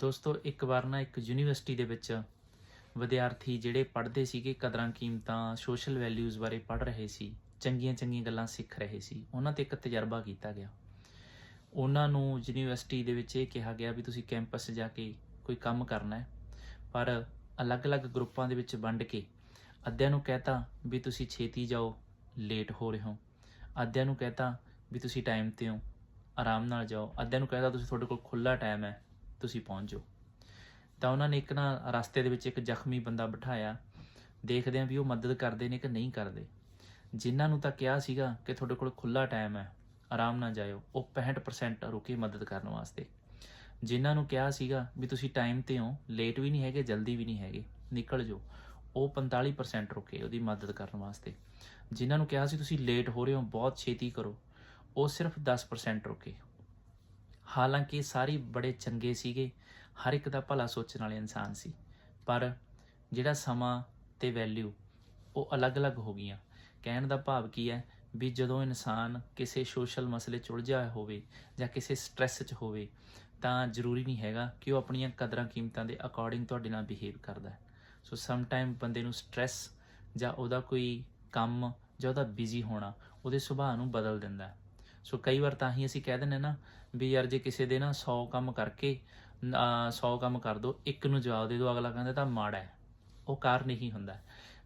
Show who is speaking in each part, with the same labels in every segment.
Speaker 1: ਦੋਸਤੋ, ਇੱਕ ਵਾਰ ਨਾ ਇੱਕ ਯੂਨੀਵਰਸਿਟੀ ਦੇ ਵਿੱਚ ਵਿਦਿਆਰਥੀ ਜਿਹੜੇ ਪੜ੍ਹਦੇ ਸੀਗੇ ਕਦਰਾਂ ਕੀਮਤਾਂ ਸੋਸ਼ਲ ਵੈਲਿਊਜ਼ ਬਾਰੇ ਪੜ੍ਹ ਰਹੇ ਸੀ, ਚੰਗੀਆਂ ਚੰਗੀਆਂ ਗੱਲਾਂ ਸਿੱਖ ਰਹੇ ਸੀ, ਉਹਨਾਂ ਤੇ ਇੱਕ ਤਜਰਬਾ ਕੀਤਾ ਗਿਆ। ਉਹਨਾਂ ਨੂੰ ਯੂਨੀਵਰਸਿਟੀ ਦੇ ਵਿੱਚ ਇਹ ਕਿਹਾ ਗਿਆ ਵੀ ਤੁਸੀਂ ਕੈਂਪਸ ਜਾ ਕੇ ਕੋਈ ਕੰਮ ਕਰਨਾ ਹੈ, ਪਰ ਅਲੱਗ-ਅਲੱਗ ਗਰੁੱਪਾਂ ਦੇ ਵਿੱਚ ਵੰਡ ਕੇ ਅੱਧਿਆਂ ਨੂੰ ਕਹਤਾ ਵੀ ਤੁਸੀਂ ਛੇਤੀ ਜਾਓ ਲੇਟ ਹੋ ਰਹੇ ਹੋ। ਅੱਧਿਆਂ ਨੂੰ ਕਹਤਾ ਵੀ ਤੁਸੀਂ ਟਾਈਮ ਤੇ ਹੋ, ਆਰਾਮ ਨਾਲ ਜਾਓ। ਅੱਧਿਆਂ ਨੂੰ ਕਹਤਾ, ਤੁਸੀਂ ਤੁਹਾਡੇ ਕੋਲ ਖੁੱਲਾ ਟਾਈਮ ਹੈ ਤੁਸੀਂ ਪਹੁੰਚ ਜਾਓ। ਤਾਂ ਉਹਨਾਂ ਨੇ ਇੱਕ ਨਾ ਰਸਤੇ ਦੇ ਵਿੱਚ ਇੱਕ ਜ਼ਖਮੀ ਬੰਦਾ ਬਿਠਾਇਆ। ਦੇਖਦੇ ਆਂ ਵੀ ਉਹ ਮਦਦ ਕਰਦੇ ਨੇ ਕਿ ਨਹੀਂ ਕਰਦੇ। ਜਿਨ੍ਹਾਂ ਨੂੰ ਤਾਂ ਕਿਹਾ ਸੀਗਾ ਕਿ ਤੁਹਾਡੇ ਕੋਲ ਖੁੱਲਾ ਟਾਈਮ ਹੈ, ਆਰਾਮ ਨਾਲ ਜਾਇਓ। ਉਹ 65% ਰੁਕੇ ਮਦਦ ਕਰਨ ਵਾਸਤੇ। ਜਿਨ੍ਹਾਂ ਨੂੰ ਕਿਹਾ ਸੀਗਾ ਵੀ ਤੁਸੀਂ ਟਾਈਮ ਤੇ ਹੋ ਲੇਟ ਵੀ ਨਹੀਂ ਹੈਗੇ, ਜਲਦੀ ਵੀ ਨਹੀਂ ਹੈਗੇ, ਨਿਕਲ ਜਾਓ। ਉਹ 45% ਰੁਕੇ ਉਹਦੀ ਮਦਦ ਕਰਨ ਵਾਸਤੇ। ਜਿਨ੍ਹਾਂ ਨੂੰ ਕਿਹਾ ਸੀ ਤੁਸੀਂ ਲੇਟ ਹੋ ਰਹੇ ਹੋ, ਬਹੁਤ ਛੇਤੀ ਕਰੋ। ਉਹ ਸਿਰਫ 10% ਰੁਕੇ। ਹਾਲਾਂਕਿ ਸਾਰੇ ਬੜੇ ਚੰਗੇ ਸੀਗੇ, ਹਰ ਇੱਕ ਦਾ ਭਲਾ ਸੋਚਣ ਵਾਲੇ ਇਨਸਾਨ ਸੀ, ਪਰ ਜਿਹੜਾ ਸਮਾਂ ਤੇ ਵੈਲਿਊ ਉਹ ਅਲੱਗ-ਅਲੱਗ ਹੋ ਗਈਆਂ। ਕਹਿਣ ਦਾ ਭਾਵ ਕੀ ਹੈ ਵੀ ਜਦੋਂ ਇਨਸਾਨ ਕਿਸੇ ਸੋਸ਼ਲ ਮਸਲੇ 'ਚ ਉਲਝਿਆ ਹੋਵੇ ਜਾਂ ਕਿਸੇ ਸਟ੍ਰੈਸ 'ਚ ਹੋਵੇ, ਤਾਂ ਜ਼ਰੂਰੀ ਨਹੀਂ ਹੈਗਾ ਕਿ ਉਹ ਆਪਣੀਆਂ ਕਦਰਾਂ ਕੀਮਤਾਂ ਦੇ ਅਕੋਰਡਿੰਗ ਤੁਹਾਡੇ ਨਾਲ ਬਿਹੇਵ ਕਰਦਾ ਹੈ। ਸੋ ਸਮ ਟਾਈਮ ਬੰਦੇ ਨੂੰ ਸਟ੍ਰੈਸ ਜਾਂ ਉਹਦਾ ਕੋਈ ਕੰਮ ਜਾਂ ਉਹਦਾ ਬਿਜ਼ੀ ਹੋਣਾ, ਉਹਦੇ ਸੁਭਾਅ ਨੂੰ ਬਦਲ ਦਿੰਦਾ ਹੈ। ਸੋ ਕਈ ਵਾਰ ਤਾਂ ਹੀ ਅਸੀਂ ਕਹਿ ਦਿੰਦੇ ਨਾ ਵੀ ਯਾਰ ਜੇ ਕਿਸੇ ਦੇ ਨਾ 100 ਕੰਮ ਕਰਕੇ 100 ਕੰਮ ਕਰ ਦੋ, ਇੱਕ ਨੂੰ ਜਵਾਬ ਦੇ ਦਿਓ ਅਗਲਾ ਕਹਿੰਦਾ ਤਾਂ ਮਾੜਾ ਹੈ। ਉਹ ਕਾਰ ਨਹੀਂ ਹੁੰਦਾ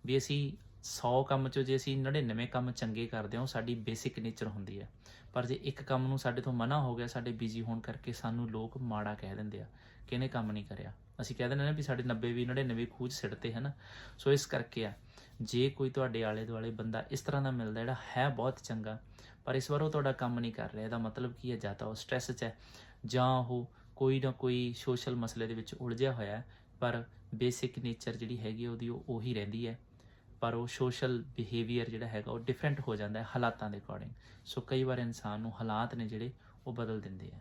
Speaker 1: ਵੀ ਅਸੀਂ 100 ਕੰਮ ਚੋਂ ਜੇ ਅਸੀਂ 99 ਕੰਮ ਚੰਗੇ ਕਰਦੇ ਹਾਂ, ਉਹ ਸਾਡੀ ਬੇਸਿਕ ਨੇਚਰ ਹੁੰਦੀ ਹੈ। ਪਰ ਜੇ ਇੱਕ ਕੰਮ ਨੂੰ ਸਾਡੇ ਤੋਂ ਮਨਾ ਹੋ ਗਿਆ, ਸਾਡੇ ਬਿਜ਼ੀ ਹੋਣ ਕਰਕੇ ਸਾਨੂੰ ਲੋਕ ਮਾੜਾ ਕਹਿ ਦਿੰਦੇ ਆ, ਕਿਹਨੇ ਕੰਮ ਨਹੀਂ ਕਰਿਆ। ਅਸੀਂ ਕਹਿ ਦਿੰਦੇ ਨੇ ਵੀ ਸਾਡੇ 90 ਵੀ 99 ਖੂਜ ਸਿੱਟਦੇ ਹਨ। ਸੋ ਇਸ ਕਰਕੇ ਆ, ਜੇ ਕੋਈ ਤੁਹਾਡੇ ਆਲੇ ਦੁਆਲੇ ਬੰਦਾ ਇਸ ਤਰ੍ਹਾਂ ਦਾ ਮਿਲਦਾ, ਜਿਹੜਾ ਹੈ ਬਹੁਤ ਚੰਗਾ, ਪਰ ਇਸ ਵਾਰ ਉਹ ਤੁਹਾਡਾ ਕੰਮ ਨਹੀਂ ਕਰ ਰਿਹਾ, ਇਹਦਾ ਮਤਲਬ ਕੀ ਹੈ ਜਾਂ ਤਾਂ ਉਹ ਸਟ੍ਰੈਸ 'ਚ ਹੈ, ਜਾਂ ਉਹ ਕੋਈ ਨਾ ਕੋਈ ਸੋਸ਼ਲ ਮਸਲੇ ਦੇ ਵਿੱਚ ਉਲਝਿਆ ਹੋਇਆ ਪਰ ਬੇਸਿਕ ਨੇਚਰ ਜਿਹੜੀ ਹੈਗੀ ਉਹਦੀ ਉਹ ਉਹੀ ਰਹਿੰਦੀ ਹੈ। ਪਰ ਉਹ ਸੋਸ਼ਲ ਬਿਹੇਵੀਅਰ ਜਿਹੜਾ ਹੈਗਾ ਉਹ ਡਿਫਰੈਂਟ ਹੋ ਜਾਂਦਾ ਹੈ ਹਾਲਾਤਾਂ ਦੇ ਅਕੋਰਡਿੰਗ ਸੋ ਕਈ ਵਾਰ ਇਨਸਾਨ ਨੂੰ ਹਾਲਾਤ ਨੇ ਜਿਹੜੇ ਉਹ ਬਦਲ ਦਿੰਦੇ ਆ।